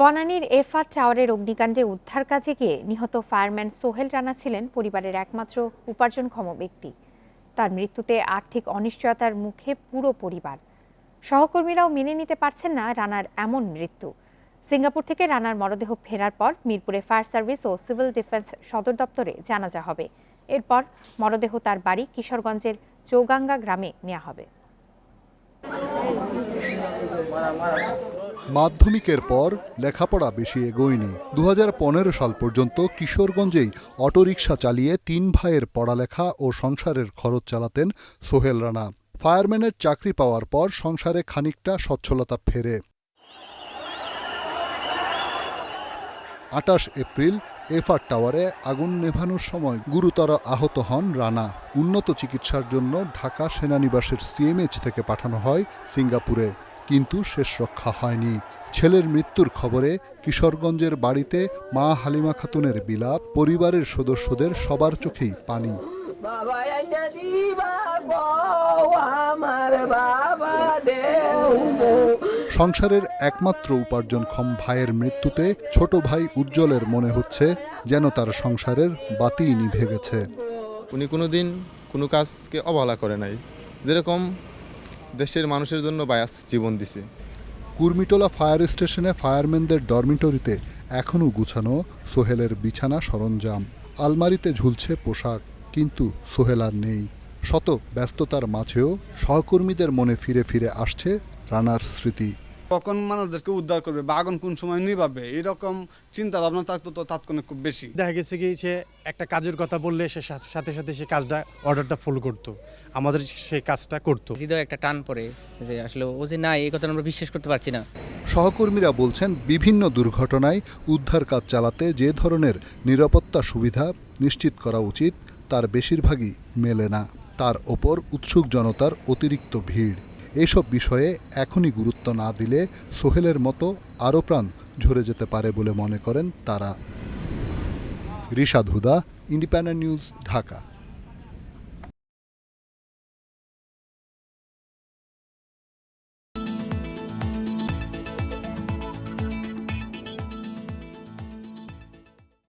বনানীর FR টাওয়ারের অগ্নিকাণ্ডে উদ্ধার কাজে গিয়ে নিহত ফায়ারম্যান সোহেল রানা ছিলেন পরিবারের একমাত্র উপার্জনক্ষম ব্যক্তি। তার মৃত্যুতে আর্থিক অনিশ্চয়তার মুখে পুরো পরিবার। সহকর্মীরাও মেনে নিতে পারছেন না রানার এমন মৃত্যু। সিঙ্গাপুর থেকে রানার মরদেহ ফেরার পর মিরপুরে ফায়ার সার্ভিস ও সিভিল ডিফেন্স সদর দপ্তরে জানাজা হবে। এরপর মরদেহ তার বাড়ি কিশোরগঞ্জের চৌগাঙ্গা গ্রামে নেওয়া হবে। মাধ্যমিকের পর লেখাপড়া বেশি এগোয়নি। দু হাজার পনেরো সাল পর্যন্ত কিশোরগঞ্জেই অটোরিকশা চালিয়ে তিন ভাইয়ের পড়ালেখা ও সংসারের খরচ চালাতেন সোহেল রানা। ফায়ারম্যানের চাকরি পাওয়ার পর সংসারে খানিকটা সচ্ছলতা ফেরে। আটাশ এপ্রিল, এফআর টাওয়ারে আগুন নেভানোর সময় গুরুতর আহত হন রানা। উন্নত চিকিৎসার জন্য ঢাকা সেনানিবাসের সিএমএইচ থেকে পাঠানো হয় সিঙ্গাপুরে। কিন্তু শেষ রক্ষা হয়নি। ছেলের মৃত্যুর খবরে কিশোরগঞ্জের বাড়িতে মা হালিমা খাতুনের বিলাপ পরিবারের সদস্যদের সবার চোখেই পানি। সংসারের একমাত্র উপার্জনক্ষম ভাইয়ের মৃত্যুতে ছোট ভাই উজ্জ্বলের মনে হচ্ছে যেন তার সংসারের বাতি নিভে গেছে। উনি কোনোদিন কোনো কাজকে অবহেলা করে নাই। যেরকম দেশের মানুষের জন্য বায়াস জীবন দিছে। কুর্মিটোলা ফায়ার স্টেশনে ফায়ারম্যানদের ডরমিটরিতে এখনও গুছানো সোহেলের বিছানা সরঞ্জাম। আলমারিতে ঝুলছে পোশাক, কিন্তু সোহেল আর নেই। শত ব্যস্ততার মাঝেও সহকর্মীদের মনে ফিরে ফিরে আসছে রানার স্মৃতি। কখন মানুষদেরকে উদ্ধার করবে বা আগুন কোন সময় নিভাবে এরকম চিন্তা ভাবনা থাকতো তো তাৎক্ষণিক খুব বেশি। দেখা গেছে কি সে একটা কাজের কথা বললে সে সাথে সাথে সে কাজটা অর্ডারটা ফুল করতো আমাদের সেই কাজটা করতো। হৃদয় একটা টান পড়ে যে আসলে ও যে নাই এই কথা আমরা বিশ্বাস করতে পারছি না। সহকর্মীরা বলছেন বিভিন্ন দুর্ঘটনায় উদ্ধার কাজ চালাতে যে ধরনের নিরাপত্তা সুবিধা নিশ্চিত করা উচিত তার বেশিরভাগই মেলে না। তার ওপর উৎসুক জনতার অতিরিক্ত ভিড়। এসব বিষয়ে এখনই গুরুত্ব না দিলে সোহেলের মতো আরও প্রাণ ঝরে যেতে পারে বলে মনে করেন তারা। Rishad Huda, Independent News, Dhaka.